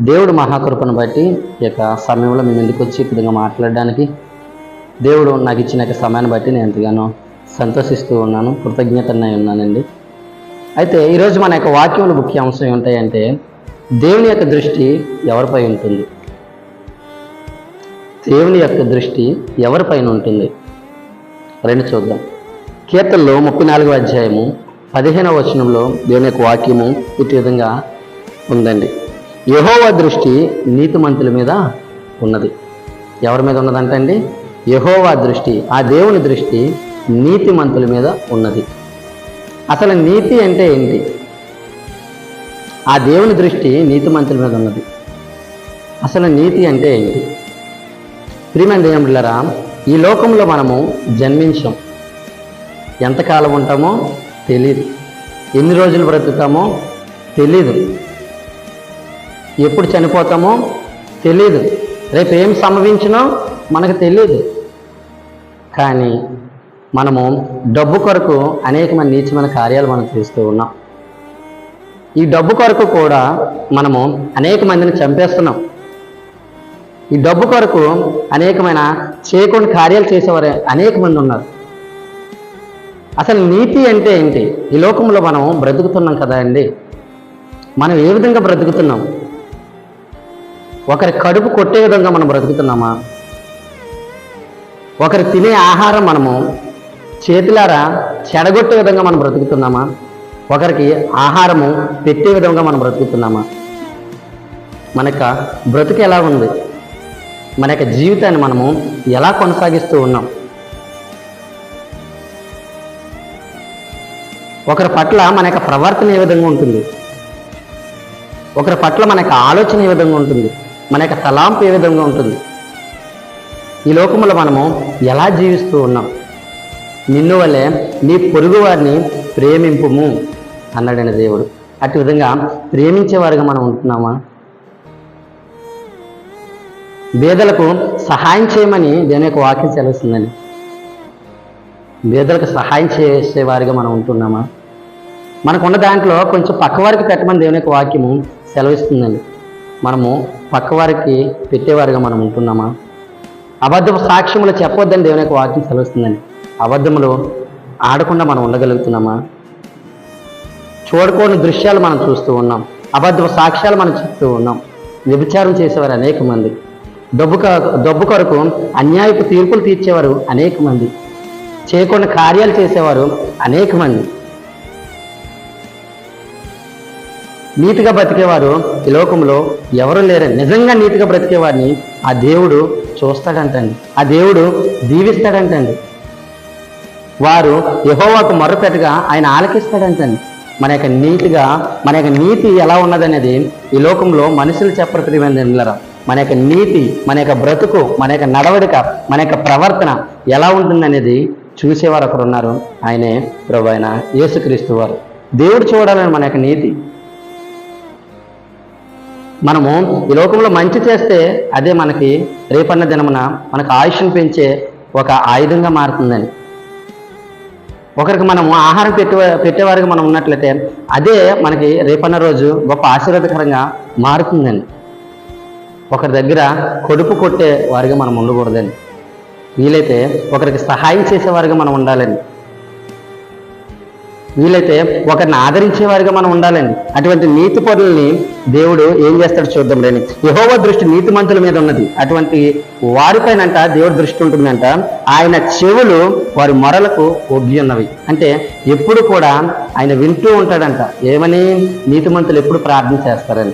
దేవుడు మహాకృపను బట్టి ఈ యొక్క సమయంలో మేము ఎందుకు వచ్చి ఈ విధంగా మాట్లాడడానికి దేవుడు నాకు ఇచ్చిన యొక్క సమయాన్ని బట్టి నేను ఎంతగానో సంతోషిస్తూ ఉన్నాను కృతజ్ఞతనై ఉన్నానండి. అయితే ఈరోజు మన యొక్క వాక్యంలో ముఖ్య అంశం ఏమిటాయంటే దేవుని యొక్క దృష్టి ఎవరిపై ఉంటుంది? దేవుని యొక్క దృష్టి ఎవరిపైన ఉంటుంది? రెండు చూద్దాం. కీర్తనలో ముప్పై నాలుగో అధ్యాయము పదిహేనవ వచనంలో దేవుని యొక్క వాక్యము ఇటు విధంగా ఉందండి. యహోవ దృష్టి నీతిమంతుల మీద ఉన్నది. ఎవరి మీద ఉన్నదంటండి యహోవా దృష్టి ఆ దేవుని దృష్టి నీతిమంతుల మీద ఉన్నది. అసలు నీతి అంటే ఏంటి? ఆ దేవుని దృష్టి నీతిమంతుల మీద ఉన్నది. అసలు నీతి అంటే ఏంటి? ప్రియమైన దేవుళ్ళరా ఈ లోకంలో మనము జన్మించాం. ఎంతకాలం ఉంటామో తెలియదు ఎన్ని రోజులు బ్రతుకుతామో తెలీదు. ఎప్పుడు చనిపోతామో తెలియదు రేపు ఏం సంభవించినో మనకు తెలియదు కానీ మనము డబ్బు కొరకు అనేకమైన నీచమైన కార్యాలు మనం చేస్తూ ఉన్నాం. ఈ డబ్బు కొరకు కూడా మనము అనేక మందిని చంపేస్తున్నాం. ఈ డబ్బు కొరకు అనేకమైన చేయకుండా కార్యాలు చేసేవారు అనేక మంది ఉన్నారు. అసలు నీతి అంటే ఏంటి? ఈ లోకంలో మనం బ్రతుకుతున్నాం కదా అండి. మనం ఏ విధంగా బ్రతుకుతున్నాం? ఒకరి కడుపు కొట్టే విధంగా మనం బ్రతుకుతున్నామా? ఒకరు తినే ఆహారం మనము చేతులారా చెడగొట్టే విధంగా మనం బ్రతుకుతున్నామా? ఒకరికి ఆహారము పెట్టే విధంగా మనం బ్రతుకుతున్నామా? మన యొక్క బ్రతుకు ఎలా ఉంది? మన యొక్క జీవితాన్ని మనము ఎలా కొనసాగిస్తూ ఉన్నాం? ఒకరి పట్ల మన యొక్క ప్రవర్తన ఏ విధంగా ఉంటుంది? ఒకరి పట్ల మన యొక్క ఆలోచన ఏ విధంగా ఉంటుంది? మన యొక్క తలాంపు ఏ విధంగా ఉంటుంది? ఈ లోకంలో మనము ఎలా జీవిస్తూ ఉన్నాం? నిన్ను వల్లే నీ పొరుగు వారిని ప్రేమింపుము అన్నాడైన దేవుడు. అటు విధంగా ప్రేమించేవారుగా మనం ఉంటున్నామా? పేదలకు సహాయం చేయమని దేని యొక్క వాక్యం సెలవుస్తుందని పేదలకు సహాయం చేసేవారిగా మనం ఉంటున్నామా? మనకున్న దాంట్లో కొంచెం పక్కవారికి పెట్టమని దేవుని యొక్క వాక్యము సెలవిస్తుందండి. మనము పక్కవారికి పెట్టేవారిగా మనం ఉంటున్నామా? అబద్ధపు సాక్ష్యములు చెప్పొద్దని దేవుని యొక్క వాక్యం సెలవుస్తుందండి. అబద్ధములు ఆడకుండా మనం ఉండగలుగుతున్నామా? చూడకూడని దృశ్యాలు మనం చూస్తూ ఉన్నాం. అబద్ధపు సాక్ష్యాలు మనం చెప్తూ ఉన్నాం. వ్యభిచారం చేసేవారు అనేక మంది. డబ్బు డబ్బు కొరకు అన్యాయపు తీర్పులు తీర్చేవారు అనేక మంది. చేయకుండా కార్యాలు చేసేవారు అనేక మంది. నీతిగా బ్రతికేవారు ఈ లోకంలో ఎవరు లేరు. నిజంగా నీతిగా బ్రతికేవారిని ఆ దేవుడు చూస్తాడంటండి. ఆ దేవుడు దీవిస్తాడంటండి. వారు యహోవాకు మొర్రపెట్టగా ఆయన ఆలకిస్తాడంటండి. మన యొక్క నీతిగా మన యొక్క నీతి ఎలా ఉన్నదనేది ఈ లోకంలో మనుషులు చెప్పరు ప్రియమైన మన యొక్క నీతి మన యొక్క బ్రతుకు మన యొక్క నడవడిక మన యొక్క ప్రవర్తన ఎలా ఉంటుందనేది చూసేవారు ఒకరు ఉన్నారు ఆయనే ప్రభు ఆయన యేసుక్రీస్తు వారు. దేవుడు చూడాలని మన యొక్క నీతి. మనము ఈ లోకంలో మంచి చేస్తే అదే మనకి రేపన్న దినమున మనకు ఆయుష్ను పెంచే ఒక ఆయుధంగా మారుతుందని. ఒకరికి మనము ఆహారం పెట్టే పెట్టేవారికి మనం ఉన్నట్లయితే అదే మనకి రేపన్న రోజు గొప్ప ఆశీర్వాదకరంగా మారుతుందండి ఒకరి దగ్గర కొడుపు కొట్టే వారిగా మనం ఉండకూడదండి వీలైతే ఒకరికి సహాయం చేసేవారిగా మనం ఉండాలండి వీలైతే ఒకరిని ఆదరించేవారిగా మనం ఉండాలండి. అటువంటి నీతి పనుల్ని దేవుడు ఏం చేస్తాడు చూద్దాం రండి. యహోవ దృష్టి నీతిమంతుల మీద ఉన్నది. అటువంటి వారిపైనంట దేవుడి దృష్టి ఉంటుందంట. ఆయన చెవులు వారి మొరలకు ఒగ్గి ఉన్నవి. అంటే ఎప్పుడు కూడా ఆయన వింటూ ఉంటాడంట. ఏమని? నీతిమంతులు ఎప్పుడు ప్రార్థన చేస్తారని.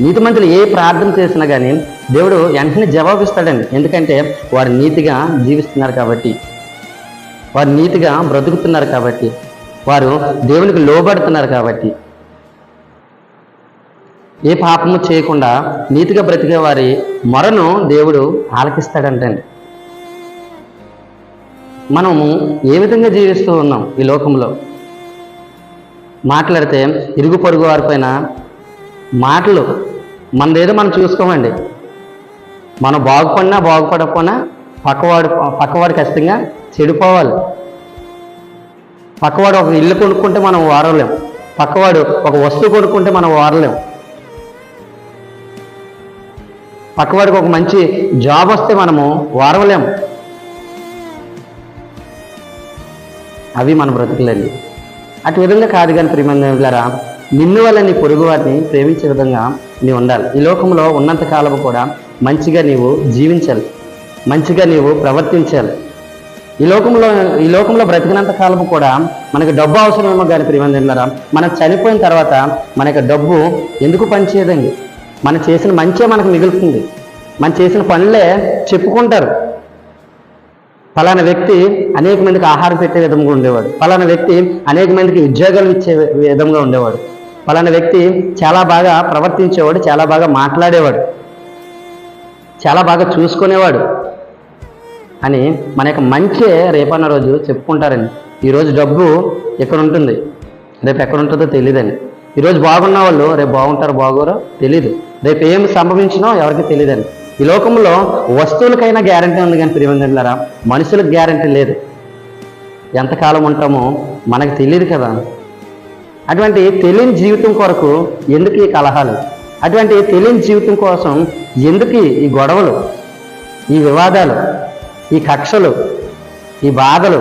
నీతిమంతులు ఏ ప్రార్థన చేసినా కానీ దేవుడు వెంటనే జవాబిస్తాడండి. ఎందుకంటే వారు నీతిగా జీవిస్తున్నారు కాబట్టి. వారు నీతిగా బ్రతుకుతున్నారు కాబట్టి వారు దేవునికి లోబడుతున్నారు కాబట్టి. ఏ పాపము చేయకుండా నీతిగా బ్రతికే వారి మొరను దేవుడు ఆలకిస్తాడంటండి. మనము ఏ విధంగా జీవిస్తూ ఉన్నాం ఈ లోకంలో? మాట్లాడితే ఇరుగు పొరుగు వారిపైన మాటలు మనదేదో మనం చూసుకోమండి. మనం బాగుపడినా బాగుపడకపోయినా పక్కవాడు పక్కవాడు ఖచ్చితంగా చెడిపోవాలి. పక్కవాడు ఒక ఇల్లు కొనుక్కుంటే మనం వారలేం పక్కవాడు ఒక వస్తువు కొనుక్కుంటే మనం వారలేం పక్కవాడికి ఒక మంచి జాబ్ వస్తే మనము వారవలేము అవి మన బ్రతుకులండి అటు విధంగా కాదు కానీ ప్రియమందిరా నిన్ను వల్ల నీ పొరుగు వారిని ప్రేమించే విధంగా నీవు ఉండాలి. ఈ లోకంలో ఉన్నంత కాలము కూడా మంచిగా నీవు జీవించాలి. మంచిగా నీవు ప్రవర్తించాలి. ఈ లోకంలో ఈ లోకంలో బ్రతికినంత కాలము కూడా మనకు డబ్బు అవసరమేమో కానీ ప్రియమందిరా మనం చనిపోయిన తర్వాత మనకి డబ్బు ఎందుకు పనిచేయదండి? మనం చేసిన మంచే మనకు మిగులుతుంది. మనం చేసిన పనులే చెప్పుకుంటారు. ఫలానా వ్యక్తి అనేక మందికి ఆహారం పెట్టే విధంగా ఉండేవాడు. ఫలానా వ్యక్తి అనేక మందికి ఉద్యోగాలు ఇచ్చే విధంగా ఉండేవాడు. ఫలానా వ్యక్తి చాలా బాగా ప్రవర్తించేవాడు చాలా బాగా మాట్లాడేవాడు. చాలా బాగా చూసుకునేవాడు. అని మన యొక్క మంచే రేపన్న రోజు చెప్పుకుంటారండి ఈరోజు డబ్బు ఎక్కడ ఉంటుంది రేపు ఎక్కడ ఉంటుందో తెలియదని ఈరోజు బాగున్న వాళ్ళు రేపు బాగుంటారో బాగోరో తెలీదు. రేపు ఏం సంభవించినో ఎవరికి తెలియదండి ఈ లోకంలో వస్తువులకైనా గ్యారంటీ ఉంది కానీ ప్రియమందిరారా మనుషులకు గ్యారంటీ లేదు. ఎంతకాలం ఉంటామో మనకు తెలియదు కదా. అటువంటి తెలియని జీవితం కొరకు ఎందుకు ఈ కలహాలు? అటువంటి తెలియని జీవితం కోసం ఎందుకు ఈ గొడవలు ఈ వివాదాలు ఈ కక్షలు ఈ బాధలు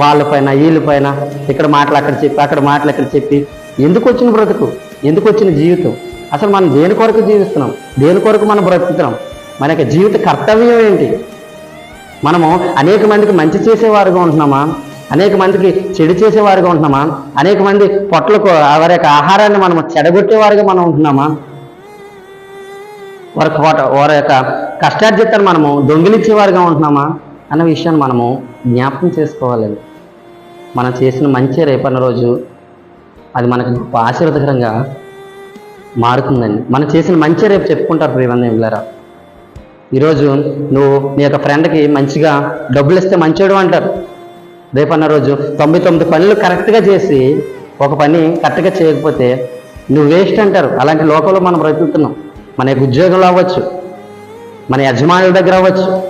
వాళ్ళపైన వీళ్ళపైన ఇక్కడ మాటలు అక్కడ చెప్పి అక్కడ మాటలు అక్కడ చెప్పి ఎందుకు వచ్చిన బ్రతుకు ఎందుకు వచ్చిన జీవితం? అసలు మనం దేని కొరకు జీవిస్తున్నాం? దేని కొరకు మనం బ్రతుకుతున్నాం? మన యొక్క జీవిత కర్తవ్యం ఏంటి? మనము అనేక మందికి మంచి చేసేవారుగా ఉంటున్నామా? అనేక మందికి చెడు చేసేవారుగా ఉంటున్నామా? అనేక మంది పొట్టలకు వారి యొక్క ఆహారాన్ని మనం చెడగొట్టేవారుగా మనం ఉంటున్నామా? వారి కోట వారి యొక్క కష్టార్జితాన్ని మనము దొంగిలించేవారుగా ఉంటున్నామా? అన్న విషయాన్ని మనము జ్ఞాపకం చేసుకోవాలండి మనం చేసిన మంచి రేపన్న రోజు అది మనకు గొప్ప ఆశీర్వదకరంగా మారుతుందండి. మనం చేసిన మంచి రేపు చెప్పుకుంటారు ప్రియమంది వెళ్ళారా ఈరోజు నువ్వు నీ యొక్క ఫ్రెండ్కి మంచిగా డబ్బులు ఇస్తే మంచోడు అంటారు. రేపన్న రోజు తొంభై తొమ్మిది పనులు కరెక్ట్గా చేసి ఒక పని కరెక్ట్గా చేయకపోతే నువ్వు వేస్ట్ అంటారు. అలాంటి లోకంలో మనం బ్రతుకుతున్నాం. మన యొక్క ఉద్యోగంలో అవ్వచ్చు. మన యజమానుల దగ్గర అవ్వచ్చు.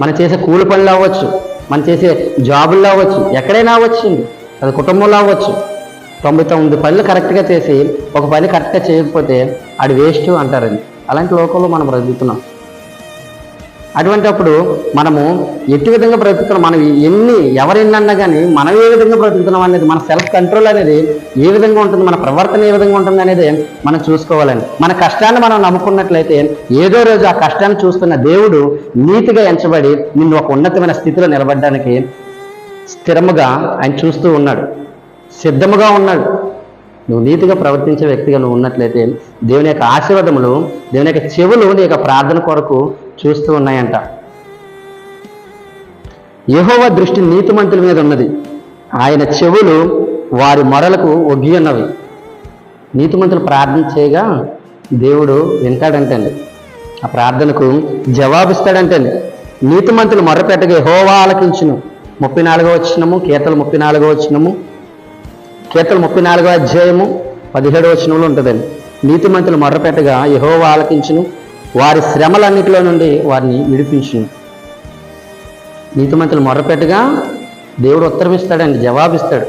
మనం చేసే కూలి పనులు అవ్వచ్చు. మనం చేసే జాబుల్లో అవ్వచ్చు. ఎక్కడైనా అవ్వచ్చు. అది కుటుంబంలో అవ్వచ్చు. తొంభై తొమ్మిది పనులు కరెక్ట్గా చేసి ఒక పని కరెక్ట్గా చేయకపోతే అది వేస్ట్ అంటారండి. అలాంటి లోకంలో మనం బ్రతుకుతున్నాం. అటువంటి అప్పుడు మనము ఎట్టి విధంగా బ్రతుకుతున్నాం? మనం ఎన్ని ఎవరెన్నన్నా కానీ మనం ఏ విధంగా బ్రతుకుతున్నాం అనేది మన సెల్ఫ్ కంట్రోల్ అనేది ఏ విధంగా ఉంటుంది? మన ప్రవర్తన ఏ విధంగా ఉంటుంది అనేది మనం చూసుకోవాలండి. మన కష్టాన్ని మనం నమ్ముకున్నట్లయితే ఏదో రోజు ఆ కష్టాన్ని చూస్తున్న దేవుడు నీతిగా ఎంచబడి నిన్ను ఒక ఉన్నతమైన స్థితిలో నిలబడడానికి స్థిరముగా ఆయన చూస్తూ ఉన్నాడు. సిద్ధముగా ఉన్నాడు. నువ్వు నీతిగా ప్రవర్తించే వ్యక్తిగా నువ్వు ఉన్నట్లయితే దేవుని యొక్క ఆశీర్వాదములు దేవుని యొక్క చెవులు నీ యొక్క ప్రార్థన కొరకు చూస్తూ ఉన్నాయంట. యహోవ దృష్టి నీతిమంతుల మీద ఉన్నది. ఆయన చెవులు వారి మొరలకు ఒగ్గి ఉన్నవి. నీతిమంతులు ప్రార్థన చేయగా దేవుడు వింటాడంటండి. ఆ ప్రార్థనకు జవాబిస్తాడంటండి. నీతిమంతులు మొర్రపెట్టగా యెహోవా ఆలకించును. ముప్పై నాలుగో వచ్చినము కీర్తలు ముప్పై నాలుగో వచ్చినము కీర్తన ముప్పై నాలుగో అధ్యాయము పదిహేడవ వచనంలో ఉంటుందండి. నీతిమంతులు మొర్రపెట్టగా యహో ఆలకించును. వారి శ్రమలన్నిటిలో నుండి వారిని విడిపించును. నీతిమంతులు మొర్రపెట్టగా దేవుడు ఉత్తరమిస్తాడండి జవాబిస్తాడు.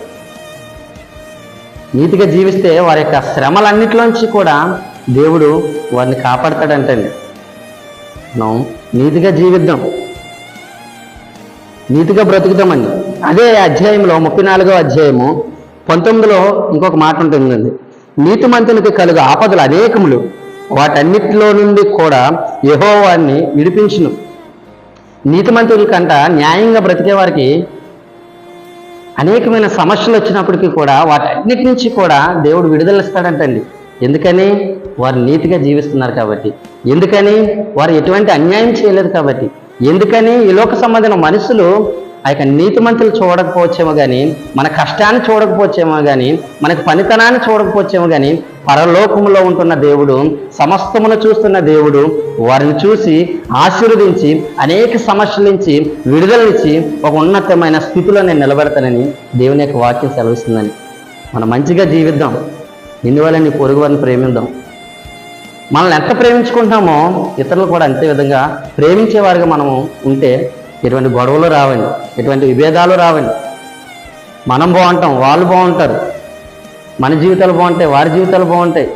నీతిగా జీవిస్తే వారి యొక్క శ్రమలన్నిటిలోంచి కూడా దేవుడు వారిని కాపాడతాడంటండి. మనం నీతిగా జీవిద్దాం. నీతిగా బ్రతుకుదామండి. అదే అధ్యాయంలో ముప్పై నాలుగో అధ్యాయము పంతొమ్మిదిలో ఇంకొక మాట ఉంటుందండి. నీతిమంతునికి కలుగు ఆపదలు అనేకములు. వాటన్నిటిలో నుండి కూడా యహోవాన్ని విడిపించును. నీతిమంతుల కంట న్యాయంగా బ్రతికే వారికి అనేకమైన సమస్యలు వచ్చినప్పటికీ కూడా వాటన్నిటి నుంచి కూడా దేవుడు విడుదల ఇస్తాడంటండి. ఎందుకని? వారు నీతిగా జీవిస్తున్నారు కాబట్టి. ఎందుకని? వారు ఎటువంటి అన్యాయం చేయలేదు కాబట్టి. ఎందుకని? ఈ లోక సంబంధించిన మనుషులు ఆ యొక్క నీతిమంతులు చూడకపోవచ్చేమో కానీ మన కష్టాన్ని చూడకపోవచ్చేమో కానీ మనకు పనితనాన్ని చూడకపోవచ్చేమో కానీ పరలోకములో ఉంటున్న దేవుడు సమస్తమును చూస్తున్న దేవుడు వారిని చూసి ఆశీర్వదించి అనేక సమస్యల నుంచి విడుదలనిచ్చి ఒక ఉన్నతమైన స్థితిలో నేను నిలబెడతానని దేవుని యొక్క వాక్యం సెలవిస్తుందని. మనం మంచిగా జీవిద్దాం. ఇందువల్ల నీ పొరుగు వారిని ప్రేమిద్దాం. మనల్ని ఎంత ప్రేమించుకుంటామో ఇతరులు కూడా అంతే విధంగా ప్రేమించేవారుగా మనము ఉంటే ఎటువంటి గొడవలు రావండి ఎటువంటి విభేదాలు రావండి. మనం బాగుంటాం వాళ్ళు బాగుంటారు. మన జీవితాలు బాగుంటాయి వారి జీవితాలు బాగుంటాయి.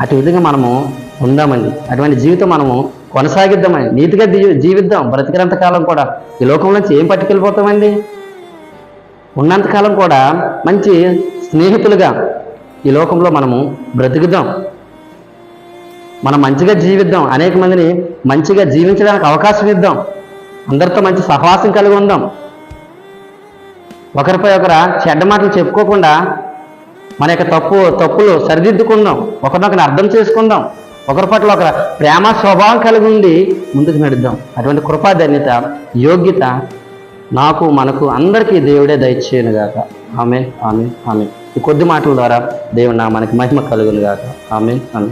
అటు విధంగా మనము ఉందామండి. అటువంటి జీవితం మనము కొనసాగిద్దామని నీతిగా జీవిద్దాం. బ్రతికినంత కాలం కూడా ఈ లోకం నుంచి ఏం పట్టుకెళ్ళిపోతామండి? ఉన్నంతకాలం కూడా మంచి స్నేహితులుగా ఈ లోకంలో మనము బ్రతుకుదాం. మనం మంచిగా జీవిద్దాం. అనేక మందిని మంచిగా జీవించడానికి అవకాశం ఇద్దాం. అందరితో మంచి సహవాసం కలిగి ఉందాం. ఒకరిపై ఒకరు చెడ్డ మాటలు చెప్పుకోకుండా మన యొక్క తప్పు తప్పులు సరిదిద్దుకుందాం. ఒకరినొకరిని అర్థం చేసుకుందాం. ఒకరి పట్ల ఒకరు ప్రేమ స్వభావం కలిగి ఉండి ముందుకు నడుద్దాం. అటువంటి కృపాధన్యత యోగ్యత నాకు మనకు అందరికీ దేవుడే దయచేయను గాక. ఆమె ఆమె ఆమె ఈ కొద్ది మాటల ద్వారా దేవుడు నా మనకి మహిమ కలుగును గాక. ఆమె ఆమె